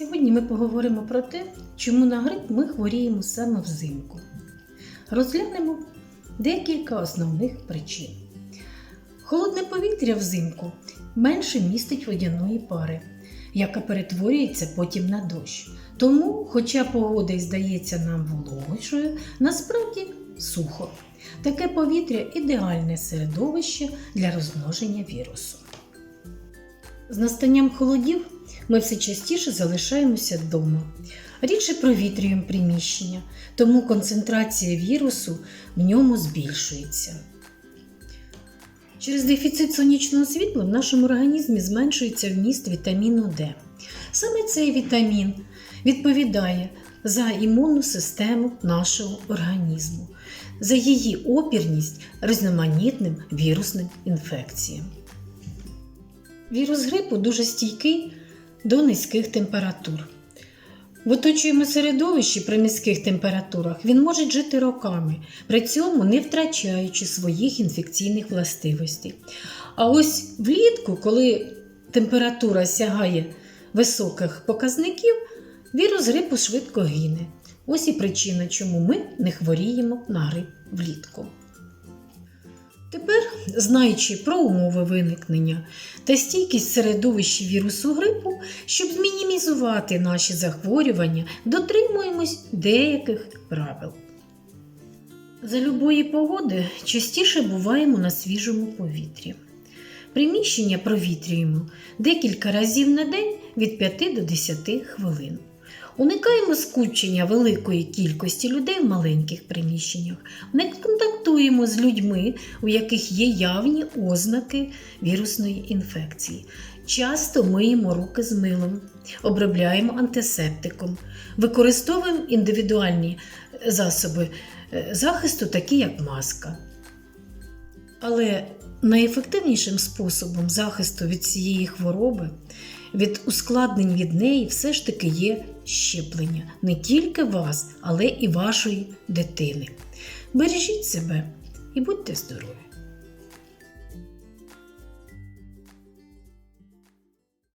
Сьогодні ми поговоримо про те, чому на грип ми хворіємо саме взимку. Розглянемо декілька основних причин. Холодне повітря взимку менше містить водяної пари, яка перетворюється потім на дощ. Тому, хоча погода й здається нам вологішою, насправді сухо. Таке повітря ідеальне середовище для розмноження вірусу. З настанням холодів ми все частіше залишаємося вдома. Рідше провітрюємо приміщення, тому концентрація вірусу в ньому збільшується. Через дефіцит сонячного світла в нашому організмі зменшується вміст вітаміну Д. Саме цей вітамін відповідає за імунну систему нашого організму, за її опірність різноманітним вірусним інфекціям. Вірус грипу дуже стійкий до низьких температур. В оточуємо середовищі при низьких температурах він може жити роками, при цьому не втрачаючи своїх інфекційних властивостей. А ось влітку, коли температура сягає високих показників, вірус грипу швидко гине. Ось і причина, чому ми не хворіємо на грип влітку. Тепер, знаючи про умови виникнення та стійкість середовища вірусу грипу, щоб мінімізувати наші захворювання, дотримуємось деяких правил. За любої погоди частіше буваємо на свіжому повітрі. Приміщення провітрюємо декілька разів на день від 5 до 10 хвилин. Уникаємо скупчення великої кількості людей в маленьких приміщеннях, не контактуємо з людьми, у яких є явні ознаки вірусної інфекції. Часто миємо руки з милом, обробляємо антисептиком, використовуємо індивідуальні засоби е, захисту, такі як маска. Але найефективнішим способом захисту від цієї хвороби, від ускладнень від неї, все ж таки є щеплення не тільки вас, але і вашої дитини. Бережіть себе і будьте здорові!